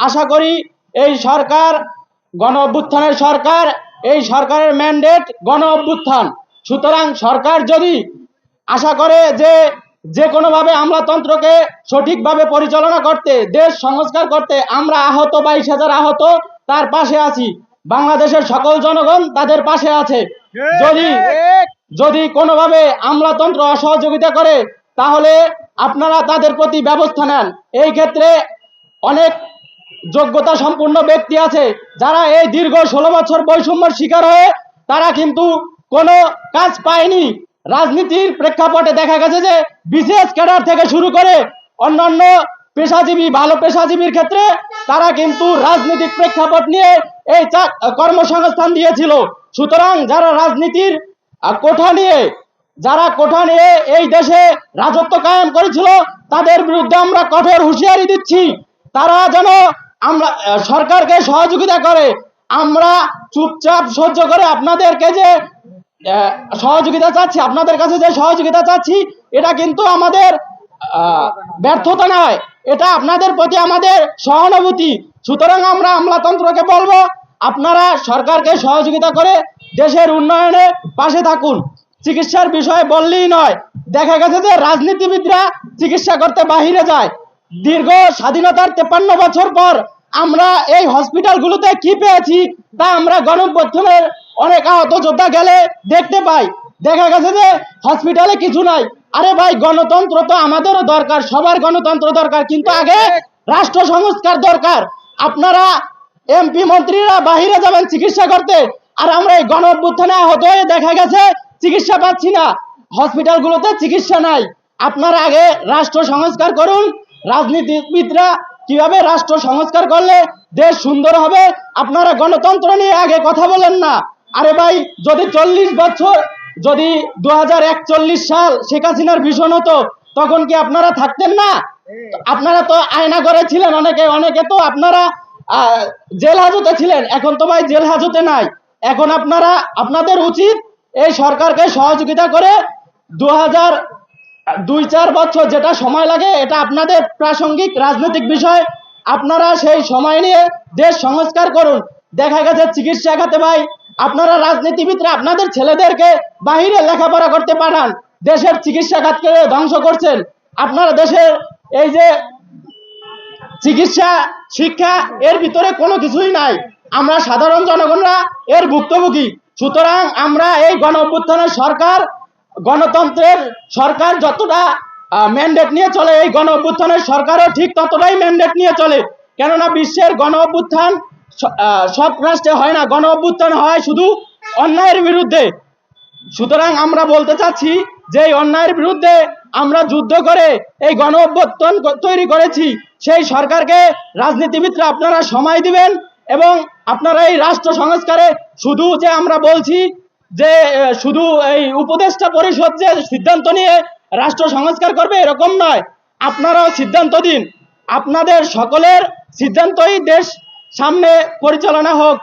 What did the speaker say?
আশা করি এই সরকার, গণ অভ্যুত্থানের সরকার, এই সরকারের ম্যান্ডেট গণ অভ্যুত্থান। সুতরাং সরকার যদি আশা করে যে যে কোনোভাবে আমলাতন্ত্রকে সঠিকভাবে পরিচালনা করতে, দেশ সংস্কার করতে আমরা আহত, বাইশ হাজার আহত, তার পাশে আছি। বাংলাদেশের সকল জনগণ তাদের পাশে আছে। যদি যদি কোনোভাবে আমলাতন্ত্র অসহযোগিতা করে, তাহলে আপনারা তাদের প্রতি ব্যবস্থা নেন। এই ক্ষেত্রে অনেক যোগ্যতা সম্পূর্ণ ব্যক্তি আছে, যারা এই দীর্ঘ ষোলো বছর বৈষম্যের শিকার হয়ে তারা কিন্তু কোনো কাজ পায়নি। রাজনীতির প্রেক্ষাপটে দেখা গেছে যে বিশেষ ক্যাডার থেকে শুরু করে অন্যান্য পেশাজীবী, ভালো পেশাজীবীর ক্ষেত্রে তারা কিন্তু রাজনৈতিক প্রেক্ষাপট নিয়ে এই কর্মসংস্থান দিয়েছিল। সুতরাং যারা রাজনীতির কোঠা নিয়ে, যারা কোঠা নিয়ে এই দেশে রাজত্ব কায়েম করেছিল, তাদের বিরুদ্ধে আমরা কঠোর হুঁশিয়ারি দিচ্ছি। তারা যেন আমরা সরকারকে সহযোগিতা করে, আমরা চুপচাপ সহ্য করে আপনাদেরকে যে সহযোগিতা চাচ্ছি, আপনাদের কাছে যে সহযোগিতা চাচ্ছি, এটা কিন্তু আমাদের ব্যর্থতা নয়। এটা আপনাদের প্রতি আমাদের সহানুভূতি। সুতরাং আমরা আমলাতন্ত্রকে বলব, আপনারা সরকারকে সহযোগিতা করে দেশের উন্নয়নে পাশে থাকুন। চিকিৎসার বিষয়ে বললেই নয়। দেখা গেছে যে রাজনীতিবিদরা চিকিৎসা করতে বাহিরে যায়। দীর্ঘ স্বাধীনতার তেপান্ন বছর পর আমরা এই হসপিটালগুলোতে কি পেয়েছি তা আমরা গণপ্রথমের অনেক আহত যোদ্ধা গেলে দেখতে পাই। দেখা গেছে যে হসপিটালে কিছু নাই। আরে ভাই, গণতন্ত্র তো আমাদেরও দরকার, সবার গণতন্ত্র দরকার, কিন্তু আগে রাষ্ট্র সংস্কার দরকার। আপনারা এমপি মন্ত্রীরা বাহিরে যাবেন চিকিৎসা করতে, আর আমরা এই গণ অভ্যুত্থানে আহত হয়ে দেখা গেছে চিকিৎসা পাচ্ছি না। হসপিটালগুলোতে চিকিৎসা নাই। আপনারা আগে রাষ্ট্র সংস্কার করুন রাজনীতিবিদরা কীভাবে রাষ্ট্র সংস্কার করলে দেশ সুন্দর হবে, আপনারা গণতন্ত্র নিয়ে আগে কথা বলেন না। আরে ভাই, যদি চল্লিশ বছর, যদি দু হাজার একচল্লিশ সাল শেখ হাসিনার ভীষণ হতো, তখন কি আপনারা থাকতেন না? আপনারা তো আয়না করে ছিলেন অনেকে অনেকে তো আপনারা জেল হাজতে ছিলেন, এখন তো ভাই জেল হাজতে নাই। এখন আপনারা, আপনাদের উচিত এই সরকারকে সহযোগিতা করে দু হাজার দুই চার বছর যেটা সময় লাগে, এটা আপনাদের প্রাসঙ্গিক রাজনৈতিক বিষয়। আপনারা সেই সময় নিয়ে দেশ সংস্কার করুন। দেখা গেছে চিকিৎসা খাতে ভাই, আপনারা রাজনীতিবিদরা আপনাদের ছেলেদেরকে বাহিরে লেখাপড়া করতে পাঠান। দেশের চিকিৎসা খাতকে ধ্বংস করছেন। আপনারা দেশের এই যে চিকিৎসা, শিক্ষা, এর ভিতরে কোনো কিছুই নাই। আমরা সাধারণ জনগণরা এর ভুক্তভোগী। সুতরাং আমরা এই গণ সরকার গণতন্ত্রের সরকার যতটা ম্যান্ডেট নিয়ে চলে, এই গণ অভ্যুত্থানের সরকারও ঠিক ততটাই ম্যান্ডেট নিয়ে চলে। কেননা বিশ্বের গণ অভ্যুত্থান সব রাষ্ট্রে হয় না গণ অভ্যুত্থান হয় শুধু অন্যায়ের বিরুদ্ধে। সুতরাং আমরা বলতে চাচ্ছি যে অন্যায়ের বিরুদ্ধে আমরা যুদ্ধ করে এই গণ অভ্যুত্থান তৈরি করেছি। সেই সরকারকে রাজনীতিবিদরা আপনারা সময় দিবেন এবং আপনারা এই রাষ্ট্র সংস্কারে শুধু যে আমরা বলছি যে শুধু এই উপদেষ্টা পরিষদ যে সিদ্ধান্ত নিয়ে রাষ্ট্র সংস্কার করবে, এরকম নয়। আপনারাও সিদ্ধান্ত দিন। আপনাদের সকলের সিদ্ধান্তই দেশ সামনে পরিচালনা হোক।